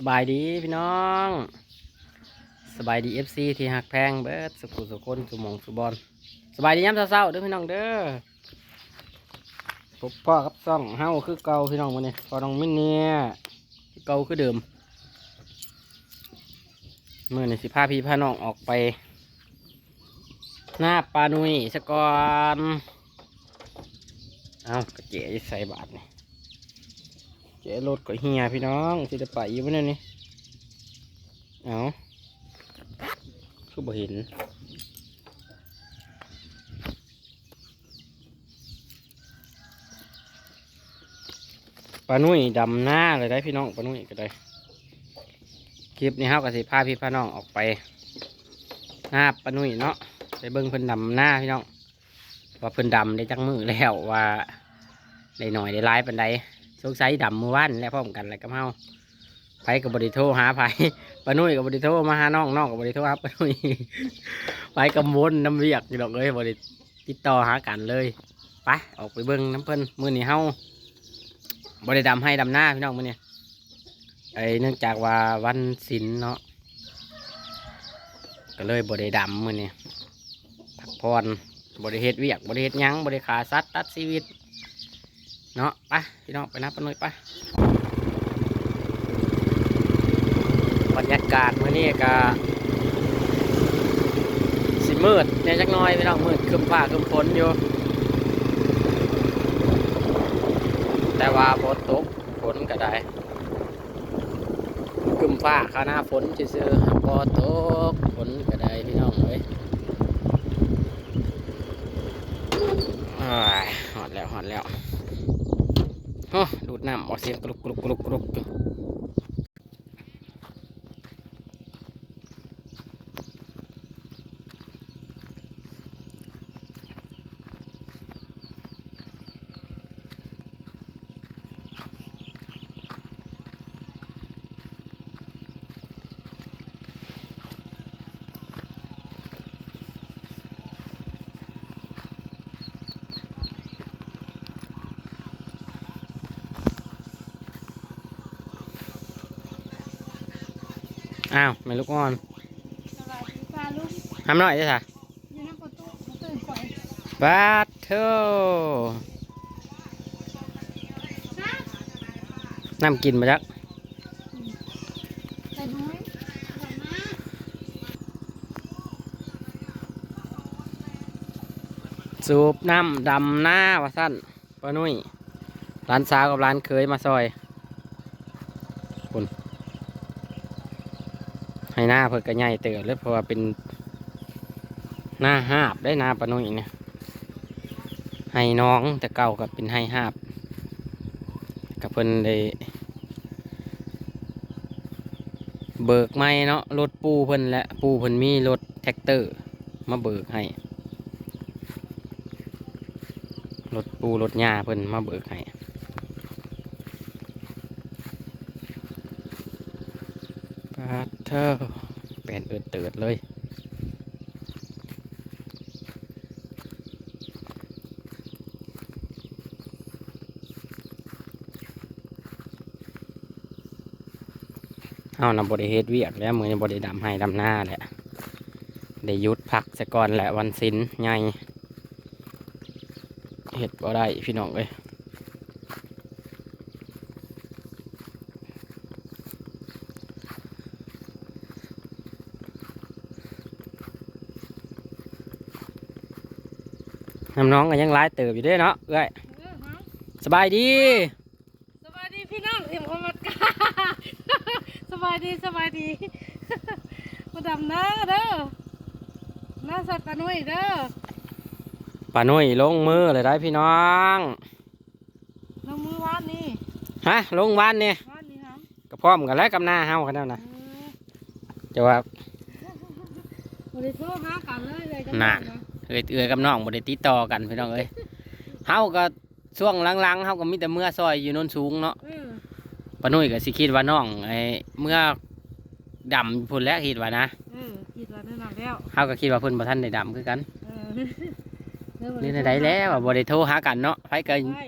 สบายดีพี่น้อง สบายดีเอฟซีที่หักแพงเบิดสุขุสุคนสุมงสุบอลสบายดีย้ำเศร้าๆเด้อพี่น้องเด้อพบพ่อกับซ่องเฮาคือเก่าพี่น้องวันนี้พอน้องมินเนี่ยเก่าคือเดิมเมื่อนี่สิพาพี่พาน้องออกไป หน้าปลานุยสะกอนเอากระเจ๋ใส่บาทนี่ เจรถก็เฮียพี่น้องสิจะไปอยู่บ่เนี่ยนี่เอาคือบ่เห็นปลานุ่ยดำหน้าเลยได้พี่น้องปลานุ่ยก็ได้คลิปนี้เฮาก็สิพาพี่พาน้องออกไปหน้าปลานุ่ยเนาะไปเบิ่งเพิ่นดำหน้าพี่น้องว่าเพิ่นดำได้จังมือแล้วว่าได้หน่อยได้ร้ายปันใด สงสัยดำมือวันแล้วพร้อมกันแล้วกับเฮาไผกับบริโทรหาไผปนุ่ยกับบริโทรมาหาน้องน้องกับบริโทรหาปนุ่ยไปกำวนน้ำเรียกอยู่ดอกเลยบริติดต่อหากันเลยไปออกไปเบิ้งน้ำเพิ่นมือนี้เฮาบริดำให้ดำหน้าพี่น้องมือนี้ไอเนื่องจากว่าวันศิลเนาะก็เลยบริดำมือนี้พักผ่อนบริเฮ็ดเวียกบริเฮ็ดยั้งบริขาสัตว์ตัดชีวิต เนาะไปพี่น้องไปนับปนหน่อยไปบรรยากาศมื้อนี้ก็สิมืดเนี่ยจักน้อยพี่น้องมืดคึมฟ้าคึมฝนอยู่ แต่ว่าฝนตกฝนก็ได้คึมฟ้าข้าหน้าฝนซื่อๆพอตกฝนก็ได้พี่น้องเอ้ยอ้ายหอดแล้วหอดแล้ว โอ้ดูดน้ำออกเสียงกรุกกรุกกรุกกรุก อยู่อ้าวไม่ลูกอ่อนสวัสดีป้าลูกทำหน่อยจ้ะค่ะอยู่ในประตูมาตื่นก่อนบาทเทน้ำกินมาจักแต่น้อยแต่มาสูบน้ำดำหน้าวะสั้นป้านุ่ยร้านสาวกับร้านเคยมาซอยคุณ ให้หน้าเพิ่นก็ใหญ่เติบเลยเพราะว่าเป็นหน้าหาบได้หน้าปนุ่ยเนี่ยให้น้องแต่เก่ากับเป็นให้หาบกับเพิ่นได้เบิกไม่เนาะรถปูเพิ่นและปูเพิ่นมีรถแท็กเตอร์ มาเบิกให้รถปูรถหญ้าเพิ่นมาเบิกให้ ปาเธอแปลนเอิดเติดเลย เอานำบริเฮ็ดเวียกแล้วมือนบริดำให้ดำหน้าแหละได้ยุดพักสะก่อนแหละวันศิลใหญ่เห็ดบ่ได้พี่น้องเลย น้ำน้องก็ยังร้ายเติบอยู่เด้วยเนาะเอ้ยเออฮะสบายดีสวัสดีพี่น้องทีมคนมัดกาสบายดีสบายดีมาดำน้าเด้อน้าสัตว์ตะนุ่ยเด้อป่านุ่ยลงมือเลยได้พี่น้องน้องมือวานนี่ฮะลงวันเนี่ยวานนี่ครับก็พร้อมกันแล้วกับหน้าเฮากันแล้วนะเออจะว่าบริโภคหากันเลยเลยกัน่ะ เอ้ยเอ้ยกับน้องบ่ได้ติดต่อกันพี่น้องเอ้ยเฮาก็ช่วงหลังๆเฮาก็มีแต่เมื่อซอยอยู่โนนสูงเนาะเออป้านุ่ยก็สิคิดว่าน้องไอ้เมื่อดำพุ่นแล้วคิดว่านะเออคิดว่าแน่นอนแล้วเฮาก็คิดว่าเพิ่นบ่ทันได้ดำคือกันเออเด้อบ่นี่ได้ในใดแล้วอะบ่ได้โทรหากันเนาะไผก็ใช่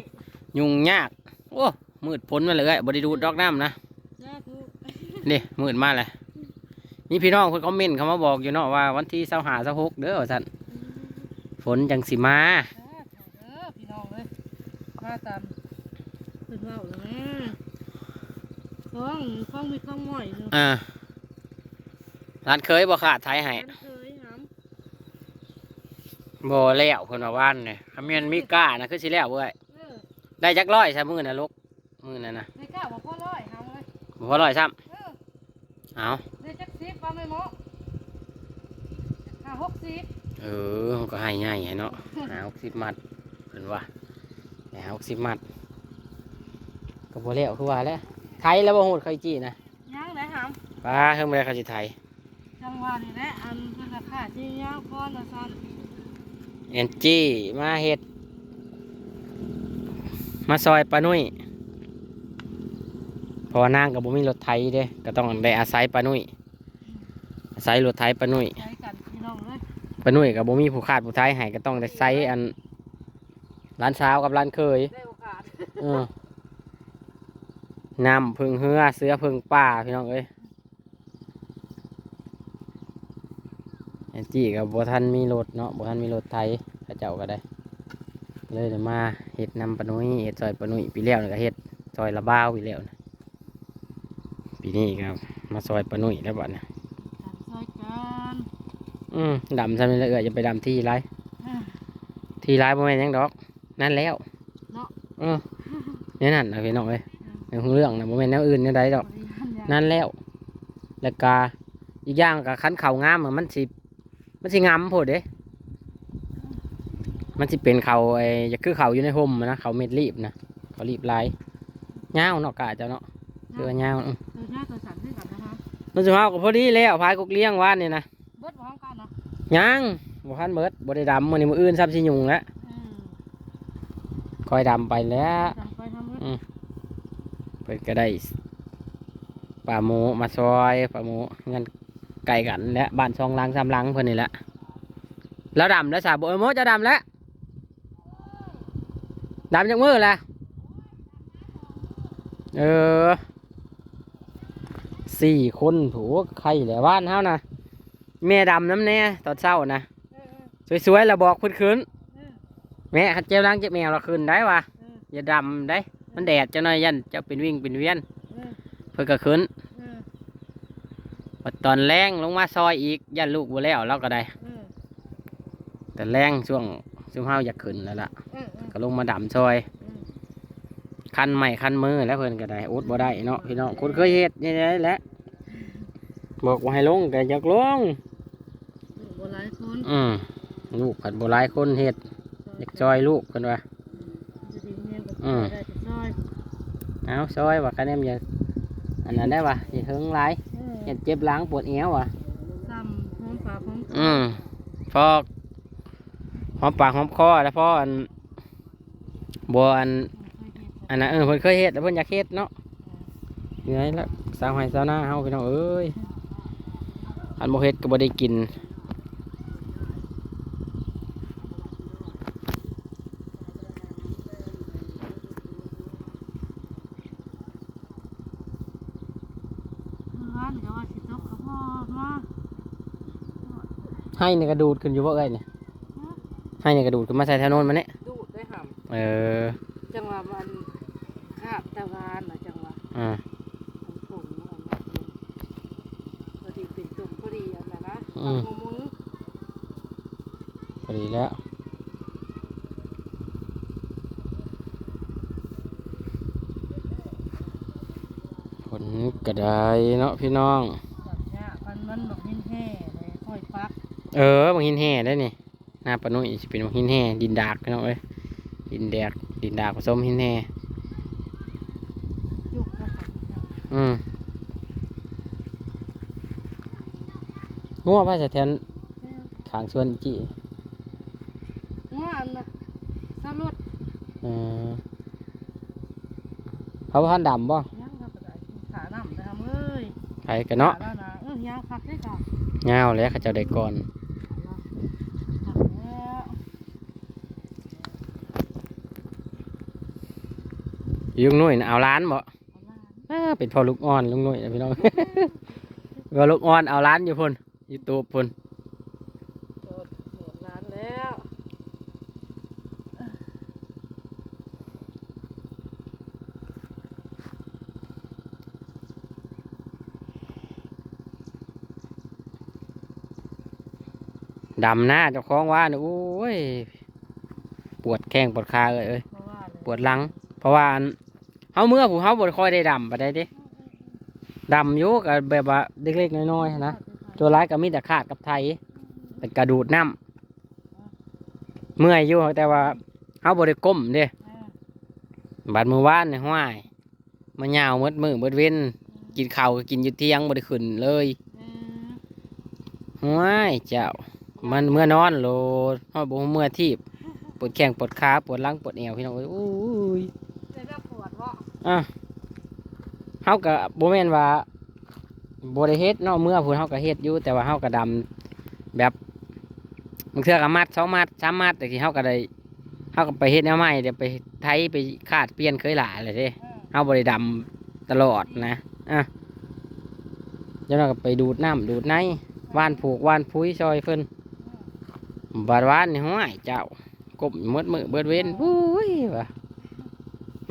ยุ่งยากโอ้มืดพ้นมาเลยบ่ได้ดูดดอกน้ำนะสาธุนี่มืดมาเลยมีพี่น้องคนคอมเมนต์เขามาบอกอยู่เนาะว่าวันที่เสาหาเสาหกเด้อว่าซั่นฝ นจังสิมาเออพี่น้องเลยมาตามเป็นว่าแล้วนะฟ้องฟ้องมีข้องหม่อยหนึงอ่าร้านเคยบ่ขาดไทยให้ฉันเคยหำบ่แล้วเพิ่นว่าว่านเนี่ยคำเมียนมีก้านะคือสิแล้วเว้ยเออได้จักร้อยซะมื้อน่ะลูกมื้อนั่นน่ะในก้าวบอกพ่อร้อยหำเลยบ่พอร้อยซ้ำเออเอาได้จักสิบว่าไม่เหมาะห้าหกสิบ เออมันก็ให้ง่ายเนาะหา60มัดเพิ่นว่าให้หา60มัดก็บ่แล้วคือว่าแล้วไทยแล้วบ่ฮู้เคยจี้นะยังไหนหป้าเฮิ่มได้เขาสิไทยำจังหวะนี่แหละอันเพื่อนราคาที่ยาวพอนละซันเอ็นจี้มาเฮ็ด มาซอยปานุ่ยเพราะว่านางกับบุมีรถไถเด้ก็ต้องได้อาศัยปานุ่ยอาศัยรถไถปานุ่ยานุ่ยกับบุมีผู้ขาดผู้ไทยให้ก็ต้องได้ใช้อันร้านเช้าวกับร้านเคยได้โอกาสเออน้ำพึ่งเหือเสือพึ่งป่าพี่น้องเอ้ยเอ็นจี้กับบัทันมีรถเนาะบัทันมีรถไทยเข้าเจ้าก็ได้ เลยเดี๋ยวมาเห็ดนำปะนุ้ยเห็ดซอยปะนุ้ยปีแล้วนี่ก็เห็ดซอยละบ้าวปีแล้วนะปีนี้ครับมาซอยปะนุ้ยแล้วบ่เนี่ยกันซอยกัน อืมดำซะนี่ละเอือจะไปดำที่ไรเออที่ไรบ่แม่นหยังดอก นั่นแล้วเนาะ เออเนี่ยนั่นนะพี่น้องเอ้ยในของเรื่องนะบ่แม่นแนวอื่นแนวใดดอกบริหารอย่างนั่นแล้ว แล้วก็อีกอย่างกับคันเข่างามอะมันสิมันสิงามโพดเด้มันสิเป็นเขาไอ้จะคือเขาอยู่ในห่มอะนะเขาเม็ดรีบนะเขารีบลายเงาวเนาะกาเจ้าเนาะคือว่าเงาวอืมตัวหน้าตัวสันด้วยกันนะคะมันสิเฮาก็พอดีแล้วพายกกเลี้ยงว่านนี่นะ ยังบ่ทันเบิดบ่ได้ดำมื้อนี้มื้ออื่นซ้ำสิยุงแล้วเออคอยดำไปแล้วไปทำเลยเพิ่นก็ได้ปลาหมูมาซอยปลาหมูเงินไก่กันและบ้านช่องหลังสามหลังเพิ่นนี่แหละแล้วดำแล้วสาบเออโมจะดำแล้วดำจากมือแหละเออสี่คนถูใครแหละบ้านเฮานะ แม่ดำน้ำแน่ตอนเช้านะเออสวยๆแล้วบอกเพิ่นคืนเออแม่ขัดเจ้าล้างเจ็บแมวเราคืนได้วะเอออย่าดำได้ มันแดดเจ้าน้อยยันเจ้าเป็นวิ่งเป็นเวียนเออเพิ่นก็คืนเออบัดตอนแรงลงมาซอยอีกยันลูกบ่แล้วเราก็ได้เออแต่แรงช่วงช่วงเฮาอยากขึ้นแล้วล่ะเออเออก็ลงมาดำซอยเออคันใหม่คันมือแล้วเพิ่นก็ได้อุดบ่ได้เนาะพี่น้องคนเคยเฮ็ดนี่แหละบอกว่าให้ลงก็อยากลงลูกบัว หลายคนอืมลูกผัดบ่หลายคนเฮ็ดอยากซอยลูกเพิ่นว่าจะดีเมียนกับอืมได้จะซอยเอาซอยว่าคะแนนอย่าอันนั้นได้ว่ะอย่าเฮิงหลายเออเฮ็ดเจ็บหลังปวดเอวว่ะซ้ำพร้อมปลาพร้อมอืมพอหอมปากหอมคอแล้วพออันบัวอันอันนั้นเออเพิ่นเคยเฮ็ดแล้วเพิ่นอยากเฮ็ดเนาะเหนื่อยแล้วสาวไห้สาวนาเฮาพี่น้องเอ้ยอันบ่เฮ็ดก็บ่ได้กิน ร้านเดี๋ยวว่าสิตกกระพอมา ให้นี่กระดูดขึ้นอยู่บ่เอ้ยเนี่ยให้นี่กระดูดขึ้นมาใส่แถวโน้นมาเนี่ยดูดได้ห่เออำจังหวะมันคาบตะวันนะจังหวะอ่ามันผงมันมาเป็นพอดีเป็นตุ่มพอดีอันนั้นนะเอาหัวมือพอดีแล้วผลกระไดเนาะพี่น้อง จับเนี่ยมันมันแบบหินแห่เลยค่อยปัก เออบางหินแห่ได้นี่หน้าปะนุ่ยสิเป็นบางหินแห่ดินดากพี่น้องเอ้ยดินแดกดินดากผสมหินแห่จุกนะครับอืมงัวว่าจะแทนขางส่วนจีว่าอันนะสลดเออเขาพันดำบ่ยังครับได้ขาหนำนะครับเอ้ยใครกันเนาะขาแล้วนะเออยางคักได้ก่อนเงาแล้วเขาเจ้าได้ก่อน คักแล้ว อยุ่งนุ่ยน่ะเอาล้านบ่เอาล่ะอ่าเป็นพอลูกอ่อนลุงหนุ่ยนะพี่น้องพอลูกอ่อนเอาร้านอยู่พุ่นยูทูบพุ่นโดดโดดร้านแล้วดำหน้าเจ้าของว่าเนี่ยโอ้ย ปวดแข้งปวดขาเลยเอ้ยเพราะว่าเลยปวดหลัง เพราะว่าอัน เฮาเมื่อผู้เฮาบ่ค่อยได้ดำปานใดเด้ดำอยู่ก็แบบว่าเล็กๆน้อยๆนะตัวร้ายก็มีแต่ขาดกับไทยแต่กระดูดน้ำเมื่อยอยู่แต่ว่าเฮาบ่ได้ก้มเด้อ่าบัดมื้อวานนี่ห้วยมันยาวหมดมื้อหมดเว้นกินข้าวก็กินอยู่เที่ยงบ่ได้ขึ้นเลยอืมห้วยเจ้ามันเมื่อนอนโลดเฮาบ่ฮู้เมื่อทีบปวดแข้งปวดขาปวดหลังปวดเอวพี่น้องเอ้ยโอ้ยแต่ก็ปวดวะ อะเฮาก็บ่แม่นว่าบ่ได้เฮ็ดเนาะเมื่อพุ่นเฮาก็เฮ็ดอยู่แต่ว่าเฮาก็ดำแบบบางเทื่อก็มัดสองมัดสามมัดแต่ที่เฮาก็ได้เฮาก็ไปเฮ็ดแนวใหม่เดี๋ยวไปไทยไปคาดเปลี่ยนเคยหลายเลยเด้เออเฮาบ่ได้ดำตลอดนะอะเดี๋ยวเราก็ไปดูดน้ำดูดในว่านผูกว่านพุ้ยซอยเพิ่นบาดวานนี่ห้วยเจ้ากบมืดมือเบิดเว้นอุ้ยว่ะ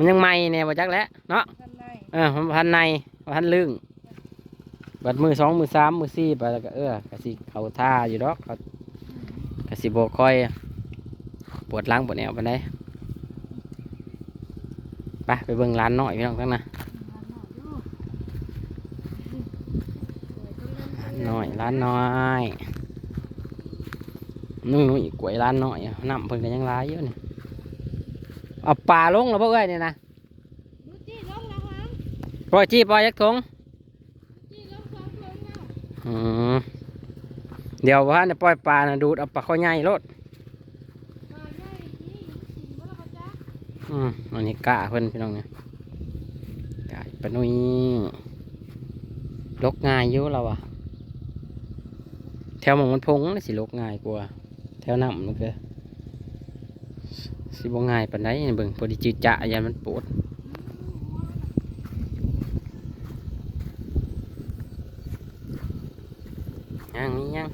มันยังใหม่แน่บ่จักแหล้วเนาะข้างในเออผมพันในพันลึงบัดมือสองมือสามมือสี่ไปแล้วก็เออกะสิเขาท่าอยู่ดอกเขากะสิโบคอย ปวดหลังปวดแนวปานใดไปไปเบิ่งร้านหน่อยพี่น้องทั้งนะร้านหน่อยร้านน้อยนุ่งนุ่ยกล้วยร้านหน่อยน้ำเพิ่นก็ยังร้ายอยู่นี่ เอาปลาลงแล้วบ่เอ้ยนี่นะดูจี้ลงแล้วฮะปล่อยจี้ปล่อยยักษ์ทงจี้ลงสองลงแล้วอืมเดี๋ยวว่าเนี่ยปล่อยปลานะดูดเอาปลาข้อใหญ่รถมาได้นี่สิงบ่ล่ะจ๊ะอืมอันนี้กะเพิ่นพี่น้องเนี่ยกะปะนุยลกง่ายอยู่เราอะแถวหมองมันพงน่ะสิลกง่ายกว่าแถวน้ำมันก็ สิบ่ง่ายปานใดนี่เบิ่งพอดีจืดจะยันมันปวดยังนี่ยัง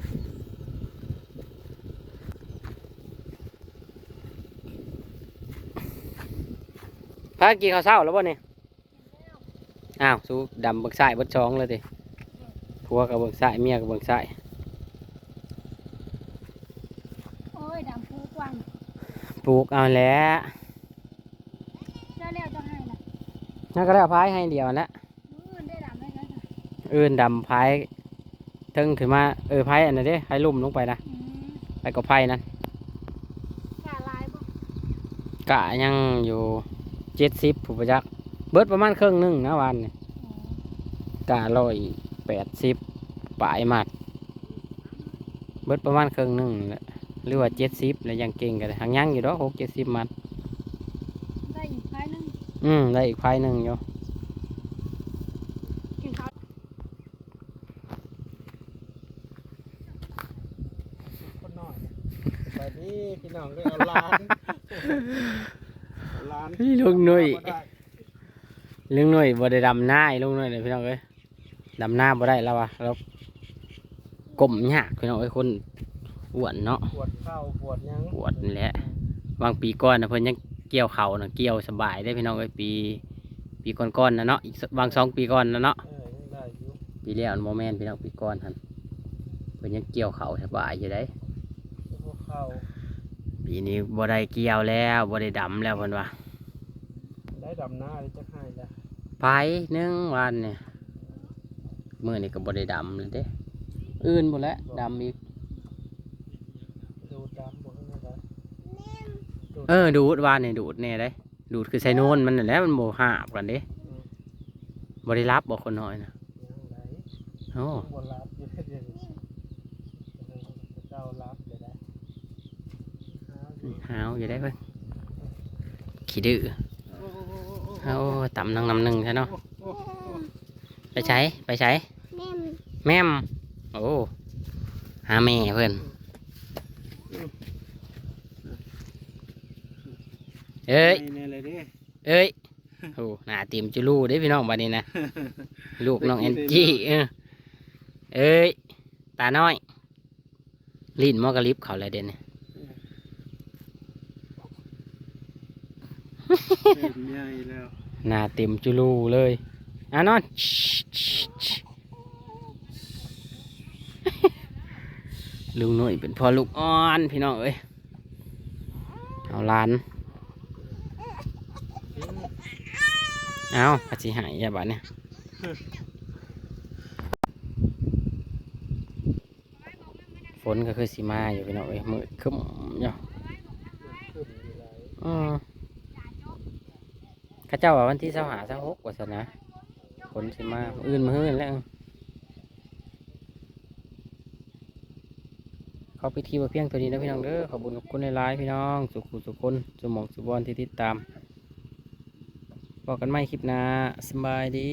พากินข้าวเช้าแล้วบ่เนี่ยอ้าว สู้ดำเบิกสายเบิกช้องเลยติผัวกับเบิกสายเมียกับเบิกสาย โอ้ยดำพูกวัง ปลูกเอาแหล้วเจ้าแล้วเจ้าให้นะนั่นก็ได้เอาพายให้เดียวนะมือได้ดำได้แล้วจ้ะเอื่นดำพายถึงขึ้นมาเออพายอันนั้นเด้พายลุ่มลงไปนะอืมไปกับพายนั้นกาลายบ่กะยังอยู่เจ็ดสิบผู้ประจักษ์เบิดประมาณครึ่งหนึงนะวันนี่โอ้กะร้อยแปดสิบปลายหมัด เบิดประมาณครึ่งหนึงนั่นแหละ หรือว่าเจ็ดสิบแล้วยังเก่งกันเลยหางยังอยู่ดอกหกเจ็ดสิบมัด ได้อีกภายหนึงอืมได้อีกพายหนึ่งอยู่กินข้าวคนน้อยไปนี่พี่น้องเลยเอาล้านเอาล้านพี่ลุงหนุ่ยบ่ได้ลุงหนุ่ยบ่ได้ดำหน้าไอ้ลุงหนุ่ยเลยพี่น้องเอ้ยดำหน้าบ่ได้แล้ววะแล้วก้มยากพี่น้องเอ้ยคน อ้วนเนาะปวดเข่าปวดหยังปวดนั่นแหละบางปีก่อนนะเพิ่นยังเกี่ยวเข่านะเกี่ยวสบายได้พี่น้องเอ้ยปี ปีก่อนๆนะเนาะอีกสักบางสองปีก่อนนะเนาะเออยังได้อยู่ปีแล้วโมแมนพี่น้องปีก่อนทันเพิ่นยังเกี่ยวเข่าสบายอยู่ได้พวกเข่าปีนี้บ่ได้เกี่ยวแล้วบ่ได้ดำแล้วเพิ่นว่าได้ดำหน้าเลยจะให้แล้วไปหนึ่งวันเนี่ยมื้อนี้ก็บ่ได้ดำเลยเด้ อื่นบ่แล้วดำอีก ดูดำบ่ให้มันได้ เออดูดวานนี่ดูดแน่ได้ ดูดคือใส่โนนมันนั่นแหละมันโมหาบกันเด้บริรับบอกคนน้อยนะยังได้โอ้บ่รับอยู่เดี๋ยวนี้เออเจ้ารับเดี๋ยวได้หาอยู่หาวอยู่ได้เพิ่นขี้ดื้อโอ้ต่ำนังนำหนึ่งใช่เนาะไปใช้ไปใช้แม่มแม่มโอ้หาแม่เพิ่นเอ้ยนี่เลยเด้เอ้ยโอ้หน้าเต็มจุลูเด้พี่น้องบัดนี้นะลูกน้องแอนจี้เออเอ้ยตาน้อย ลิ้นมอกระลิบเขาเลยเด่นนี่เต็มใหญ่แล้วหน้าเต็มจุลูเลยอะนอนลุงหนุ่ยเป็นพ่อลูกอ่อนพี่น้องเอ้ยเอาหลาน เอาปัจจิหายยาบานเนี่ยฝนก็คือสีมาอยู่พี่น้องเอ้ยมืดครึ้มอยู่อืมข้าเจ้าว่าวันที่เสาหาเสาหกว่าสนะฝนสีมาอื่นมืออื่นแล้วเขาไปทีว่าเพียงตัวนี้นะพี่น้องเด้อขอบุญขอบคุณในไลน์พี่น้อง สุขุสุขคนสุหมองสุบอลที่ติดตาม บอกกันไม่คลิปหน้าสบายดี